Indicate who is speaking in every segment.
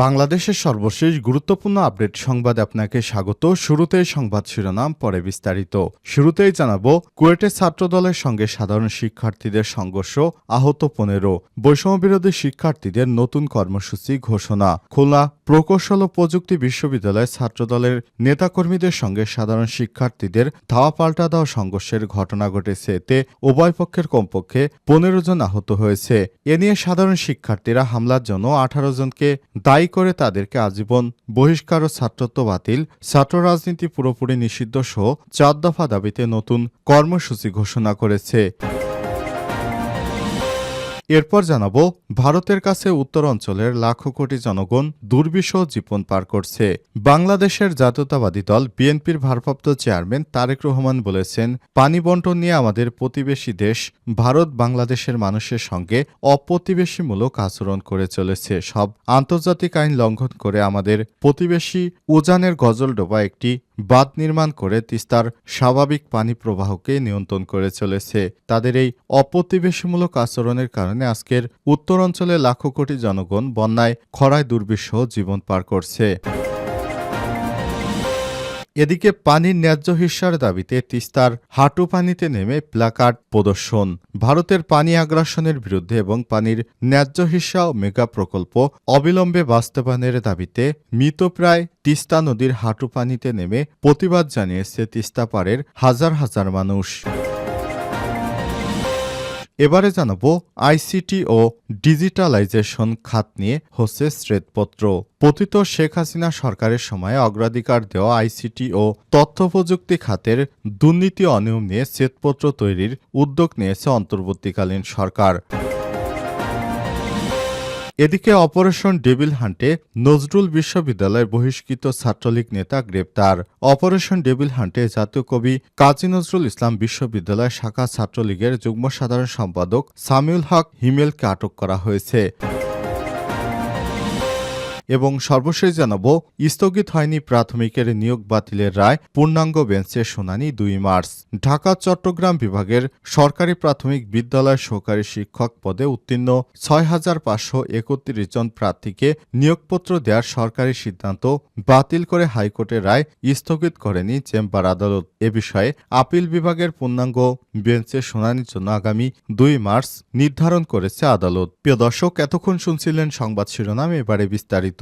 Speaker 1: বাংলাদেশের সর্বশেষ গুরুত্বপূর্ণ আপডেট সংবাদে আপনাকে স্বাগত। শুরুতেই সংবাদ শিরোনাম, পরে বিস্তারিত। শুরুতেই জানাব কুয়েটের ছাত্রদলের সঙ্গে সাধারণ শিক্ষার্থীদের সংঘর্ষ, আহত পনেরো। বৈষম্যবিরোধী শিক্ষার্থীদের নতুন কর্মসূচি ঘোষণা। খোলা প্রকৌশল ও প্রযুক্তি বিশ্ববিদ্যালয়ের ছাত্রদলের নেতাকর্মীদের সঙ্গে সাধারণ শিক্ষার্থীদের ধাওয়া পাল্টা দেওয়া সংঘর্ষের ঘটনা ঘটেছে। এতে উভয় পক্ষের কমপক্ষে পনেরো জন আহত হয়েছে। এ নিয়ে সাধারণ শিক্ষার্থীরা হামলার জন্য আঠারো জনকে দায়ী করে তাদেরকে আজীবন বহিষ্কার ও ছাত্রত্ব বাতিল, ছাত্র রাজনীতি পুরোপুরি নিষিদ্ধ সহ চার দফা দাবিতে নতুন কর্মসূচি ঘোষণা করেছে। এরপর জানাব, ভারতের কাছে উত্তর অঞ্চলের লাখো কোটি জনগণ দুর্বিষহ জীবন পার করছে। বাংলাদেশের জাতীয়তাবাদী দল বিএনপির ভারপ্রাপ্ত চেয়ারম্যান তারেক রহমান বলেছেন, পানি বন্টন নিয়ে আমাদের প্রতিবেশী দেশ ভারত বাংলাদেশের মানুষের সঙ্গে অপ্রতিবেশীমূলক আচরণ করে চলেছে। সব আন্তর্জাতিক আইন লঙ্ঘন করে আমাদের প্রতিবেশী উজানের গজলডোবা একটি বাঁধ নির্মাণ করে তিস্তার স্বাভাবিক পানি প্রবাহকে নিয়ন্ত্রণ করে চলেছে। তাদের এই অপ্রতিবেশীমূলক আচরণের কারণে আজকের উত্তরাঞ্চলে লাখো কোটি জনগণ বন্যায় খরায় দুর্বিষহ জীবন পার করছে। এদিকে পানির ন্যায্য হিস্যার দাবিতে তিস্তার হাঁটু পানিতে নেমে প্লাকার্ড প্রদর্শন। ভারতের পানি আগ্রাসনের বিরুদ্ধে এবং পানির ন্যায্য হিস্যা ও মেগা প্রকল্প অবিলম্বে বাস্তবায়নের দাবিতে মৃতপ্রায় তিস্তা নদীর হাঁটু পানিতে নেমে প্রতিবাদ জানিয়েছে তিস্তা পাড়ের হাজার হাজার মানুষ। এবারে জানাব আইসিটি ও ডিজিটালাইজেশন খাত নিয়ে হচ্ছে শ্বেতপত্র। পতিত শেখ হাসিনা সরকারের সময়ে অগ্রাধিকার দেওয়া আইসিটি ও তথ্য প্রযুক্তি খাতের দুর্নীতি অনিয়ম নিয়ে শ্বেতপত্র তৈরির উদ্যোগ নিয়েছে অন্তর্বর্তীকালীন সরকার। এদিকে অপারেশন ডেবিল হান্টে নজরুল বিশ্ববিদ্যালয়ের বহিষ্কৃত ছাত্রলীগ নেতা গ্রেপ্তার। অপারেশন ডেবিল হান্টে জাতীয় কবি কাজী নজরুল ইসলাম বিশ্ববিদ্যালয় শাখা ছাত্রলীগের যুগ্ম সাধারণ সম্পাদক সামিউল হক হিমেলকে আটক করা হয়েছে। এবং সর্বশেষ জানাব, স্থগিত হয়নি প্রাথমিকের নিয়োগ বাতিলের রায়, পূর্ণাঙ্গ বেঞ্চে শুনানি দুই মার্চ। ঢাকা, চট্টগ্রাম বিভাগের সরকারি প্রাথমিক বিদ্যালয় সহকারী শিক্ষক পদে উত্তীর্ণ ছয় হাজার পাঁচশো একত্রিশ জন প্রার্থীকে নিয়োগপত্র দেওয়ার সরকারি সিদ্ধান্ত বাতিল করে হাইকোর্টের রায় স্থগিত করেনি চেম্বার আদালত। এ বিষয়ে আপিল বিভাগের পূর্ণাঙ্গ বেঞ্চে শুনানির জন্য আগামী দুই মার্চ নির্ধারণ করেছে আদালত। প্রিয় দর্শক, এতক্ষণ শুনছিলেন সংবাদ শিরোনাম, এবারে বিস্তারিত।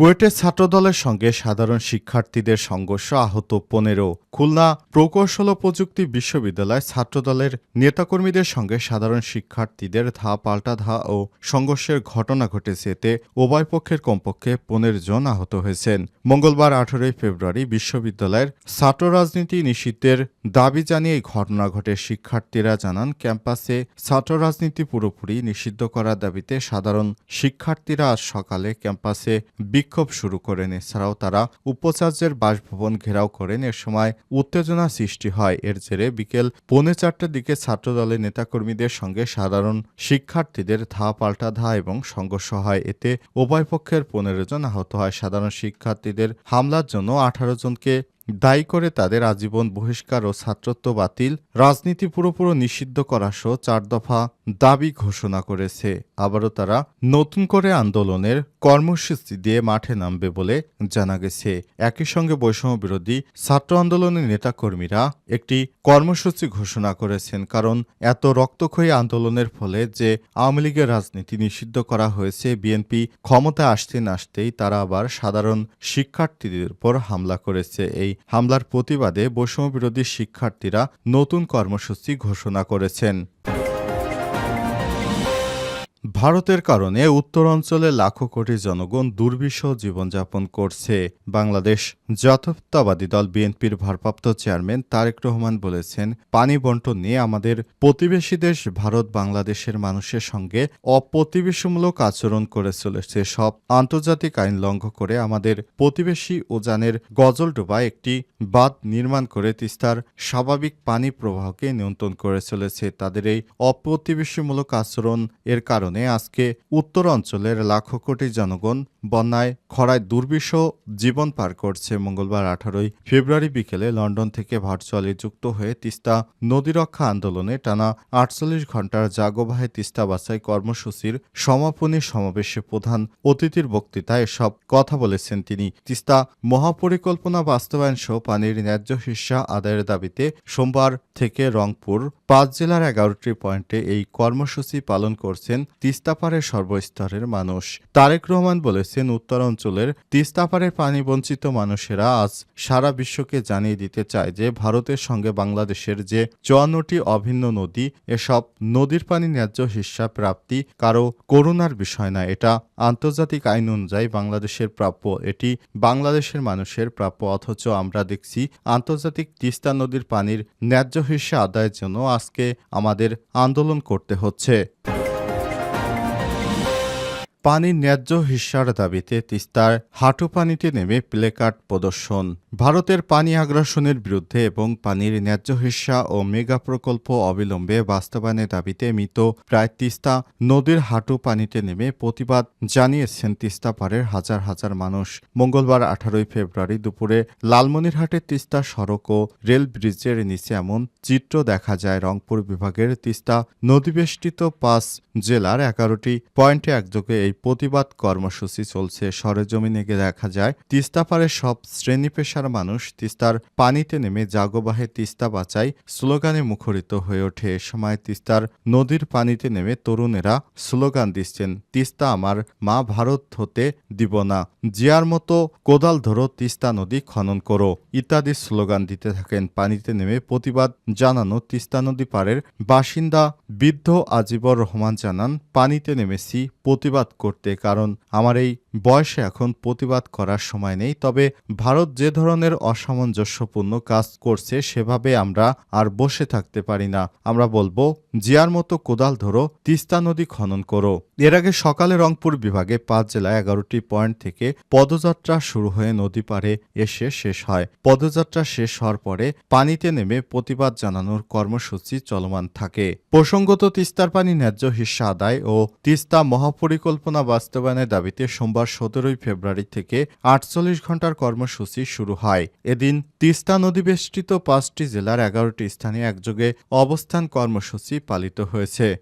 Speaker 1: কুয়েটের ছাত্রদলের সঙ্গে সাধারণ শিক্ষার্থীদের সংঘর্ষ আহত পনেরো। খুলনা প্রকৌশল প্রযুক্তি বিশ্ববিদ্যালয় ছাত্রদলের নেতাকর্মীদের সঙ্গে সাধারণ শিক্ষার্থীদের ধা পাল্টা ধা ও সংঘর্ষের ঘটনা ঘটেছে এতে উভয় পক্ষের কমপক্ষে পনেরো জন আহত হয়েছেন। মঙ্গলবার আঠারোই ফেব্রুয়ারি বিশ্ববিদ্যালয়ের ছাত্র রাজনীতি নিষিদ্ধের দাবি জানিয়ে এই ঘটনা ঘটে। শিক্ষার্থীরা জানান, ক্যাম্পাসে ছাত্র রাজনীতি পুরোপুরি নিষিদ্ধ করার দাবিতে সাধারণ শিক্ষার্থীরা আজ সকালে ক্যাম্পাসে বিক্ষোভ শুরু করেন। এছাড়াও তারা উপাচার্যের বাসভবন ঘেরাও করেন। এ সময় উত্তেজনা সৃষ্টি হয়। এর জেরে বিকেল পৌনে চারটার দিকে ছাত্রদলের নেতাকর্মীদের সঙ্গে সাধারণ শিক্ষার্থীদের ধা পাল্টা ধা এবং সংঘর্ষ হয়। এতে উভয় পক্ষের পনেরো জন আহত হয়। সাধারণ শিক্ষার্থীদের হামলার জন্য আঠারো জনকে দায়ী করে তাদের আজীবন বহিষ্কার ও ছাত্রত্ব বাতিল, রাজনীতি পুরোপুরো নিষিদ্ধ করা সহ চার দফা দাবি ঘোষণা করেছে। আবারও তারা নতুন করে আন্দোলনের কর্মসূচি দিয়ে মাঠে নামবে বলে জানা গেছে। একই সঙ্গে বৈষম্য বিরোধী ছাত্র আন্দোলনের নেতাকর্মীরা একটি কর্মসূচি ঘোষণা করেছেন, কারণ এত রক্তক্ষয়ী আন্দোলনের ফলে যে আওয়ামী লীগের রাজনীতি নিষিদ্ধ করা হয়েছে, বিএনপি ক্ষমতায় আসতে না আসতেই তারা আবার সাধারণ শিক্ষার্থীদের উপর হামলা করেছে। এই হামলার প্রতিবাদে বৈষম্যবিরোধী শিক্ষার্থীরা নতুন কর্মসূচি ঘোষণা করেছেন। ভারতের কারণে উত্তরাঞ্চলে লাখো কোটি জনগণ দুর্বিষহ জীবনযাপন করছে। বাংলাদেশ জাতীয়তাবাদী দল বিএনপির ভারপ্রাপ্ত চেয়ারম্যান তারেক রহমান বলেছেন, পানি বন্টন নিয়ে আমাদের প্রতিবেশী দেশ ভারত বাংলাদেশের মানুষের সঙ্গে অপ্রতিবেশীমূলক আচরণ করে চলেছে। সব আন্তর্জাতিক আইন লঙ্ঘন করে আমাদের প্রতিবেশী উজানের গজলডোবা একটি বাঁধ নির্মাণ করে তিস্তার স্বাভাবিক পানি প্রবাহকে নিয়ন্ত্রণ করে চলেছে। তাদের এই অপ্রতিবেশীমূলক আচরণ এর কারণে আজকে উত্তর অঞ্চলের লাখো কোটি জনগণ বন্যায় খরায় দুর্বিষহ জীবন পার করছে মঙ্গলবার আঠারোই ফেব্রুয়ারি বিকেলে লন্ডন থেকে ভার্চুয়ালি যুক্ত হয়ে তিস্তা নদী রক্ষা আন্দোলনে টানা আটচল্লিশ ঘণ্টার জাগবাহে তিস্তা বাছাই কর্মসূচির সমাপনী সমাবেশে প্রধান অতিথির বক্তৃতায় এসব কথা বলেছেন তিনি। তিস্তা মহাপরিকল্পনা বাস্তবায়ন সহ পানির ন্যায্য হিস্সা আদায়ের দাবিতে সোমবার থেকে রংপুর, পাঁচ জেলার এগারোটি পয়েন্টে এই কর্মসূচি পালন করছেন তিস্তাপাড়ের সর্বস্তরের মানুষ। তারেক রহমান বলেছেন, উত্তরাঞ্চলের তিস্তাপাড়ের পানি বঞ্চিত মানুষেরা আজ সারা বিশ্বকে জানিয়ে দিতে চায় যে, ভারতের সঙ্গে বাংলাদেশের যে চুয়ান্নটি অভিন্ন নদী, এসব নদীর পানি ন্যায্য হিস্সা প্রাপ্তি কারও করুণার বিষয় না এটা আন্তর্জাতিক আইন অনুযায়ী বাংলাদেশের প্রাপ্য, এটি বাংলাদেশের মানুষের প্রাপ্য। অথচ আমরা দেখছি, আন্তর্জাতিক তিস্তা নদীর পানির ন্যায্য হিস্সা আদায়ের জন্য আজকে আমাদের আন্দোলন করতে হচ্ছে। পানির ন্যায্য হিস্সার দাবিতে তিস্তার হাঁটু পানিতে নেমে প্লেকার্ড প্রদর্শন। ভারতের পানি আগ্রাসনের বিরুদ্ধে এবং পানির ন্যায্য হিস্সা ও মেগা প্রকল্প অবিলম্বে বাস্তবায়নের দাবিতে মৃত প্রায় তিস্তা নদীর হাঁটু পানিতে নেমে প্রতিবাদ জানিয়েছেন তিস্তা পাড়ের হাজার হাজার মানুষ। মঙ্গলবার আঠারোই ফেব্রুয়ারি দুপুরে লালমনিরহাটের তিস্তা সড়ক ও রেল ব্রিজের নিচে এমন চিত্র দেখা যায়। রংপুর বিভাগের তিস্তা নদীবেষ্টিত পাঁচ জেলার এগারোটি পয়েন্টে একযোগে এই প্রতিবাদ কর্মসূচি চলছে। সরেজমিনে গিয়ে দেখা যায়, তিস্তা পাড়ের সব শ্রেণি পেশার মানুষ তিস্তার পানিতে নেমে জাগবাহে তিস্তা বাঁচাই স্লোগানে মুখরিত হয়ে ওঠে। এ সময় তিস্তার নদীর পানিতে নেমে তরুণেরা স্লোগান দিচ্ছেন, তিস্তা আমার, মা ভারত হতে দিব না। জিয়ার মতো কোদাল ধরো তিস্তা নদী খনন করো। ইত্যাদি স্লোগান দিতে থাকেন। পানিতে নেমে প্রতিবাদ জানানো তিস্তা নদী পাড়ের বাসিন্দা বৃদ্ধ আজিবর রহমান জানান, পানিতে নেমেছি প্রতিবাদ করতে কারণ আমার এই বয়সে এখন প্রতিবাদ করার সময় নেই, তবে ভারত যে ধরনের অসামঞ্জস্যপূর্ণ কাজ করছে সেভাবে আমরা আর বসে থাকতে পারি না। আমরা বলব, জিয়ার মতো কোদাল ধরো, তিস্তা নদী খনন করো। এর আগে সকালে রংপুর বিভাগে পাঁচ জেলায় এগারোটি পয়েন্ট থেকে পদযাত্রা শুরু হয়ে নদী পাড়ে এসে শেষ হয়। পদযাত্রা শেষ হওয়ার পরে পানিতে নেমে প্রতিবাদ জানানোর কর্মসূচি চলমান থাকে। প্রসঙ্গত, তিস্তার পানি ন্যায্য হিস্সা আদায় ও তিস্তা মহাপরিকল্পনা বাস্তবায়নের দাবিতে সোমবার সতেরোই ফেব্রুয়ারি থেকে আটচল্লিশ ঘণ্টার কর্মসূচি শুরু হয়। এদিন তিস্তা নদীবেষ্টিত পাঁচটি জেলার এগারোটি স্থানে একযোগে অবস্থান কর্মসূচি পালিত হয়েছে।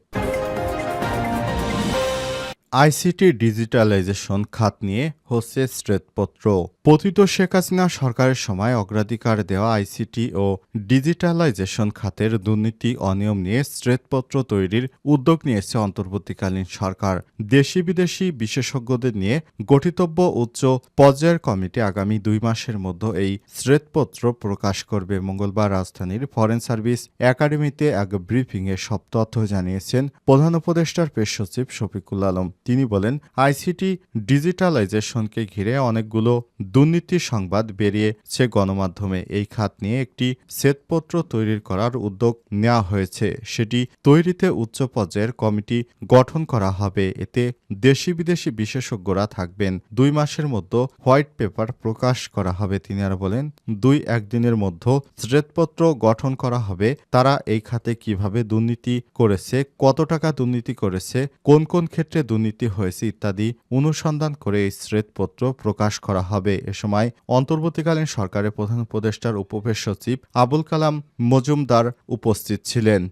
Speaker 1: আইসিটি ডিজিটালাইজেশন খাত নিয়ে হচ্ছে শ্বেতপত্র। পতিত শেখ হাসিনা সরকারের সময় অগ্রাধিকার দেওয়া আইসিটি ও ডিজিটালাইজেশন খাতের দুর্নীতি অনিয়ম নিয়ে শ্বেতপত্র তৈরির উদ্যোগ নিয়েছে অন্তর্বর্তীকালীন সরকার। দেশি বিদেশি বিশেষজ্ঞদের নিয়ে গঠিতব্য উচ্চ পর্যায়ের কমিটি আগামী দুই মাসের মধ্যে এই শ্বেতপত্র প্রকাশ করবে। মঙ্গলবার রাজধানীর ফরেন সার্ভিস একাডেমিতে এক ব্রিফিংয়ে সব তথ্য জানিয়েছেন প্রধান উপদেষ্টার পেশ সচিব শফিকুল আলম। তিনি বলেন, আইসিটি ডিজিটালাইজেশনকে ঘিরে অনেকগুলো দুর্নীতির সংবাদ বেরিয়েছে গণমাধ্যমে। এই খাত নিয়ে একটি শ্বেতপত্র তৈরি করার উদ্যোগ নেওয়া হয়েছে। সেটি তৈরিতে উচ্চ পর্যায়ের কমিটি গঠন করা হবে। এতে দেশি বিদেশি বিশেষজ্ঞরা থাকবেন। দুই মাসের মধ্যে হোয়াইট পেপার প্রকাশ করা হবে। তিনি আর বলেন, দুই একদিনের মধ্যে শ্বেতপত্র গঠন করা হবে। তারা এই খাতে কীভাবে দুর্নীতি করেছে, কত টাকা দুর্নীতি করেছে, কোন কোন ক্ষেত্রে দুর্নীতি হয়েছে ইত্যাদি অনুসন্ধান করে এই শ্বেতপত্র প্রকাশ করা হবে। এ সময় অন্তর্বর্তীকালীন সরকারের প্রধান উপদেষ্টার উপপেশ সচিব আবুল কালাম মজুমদার উপস্থিত ছিলেন।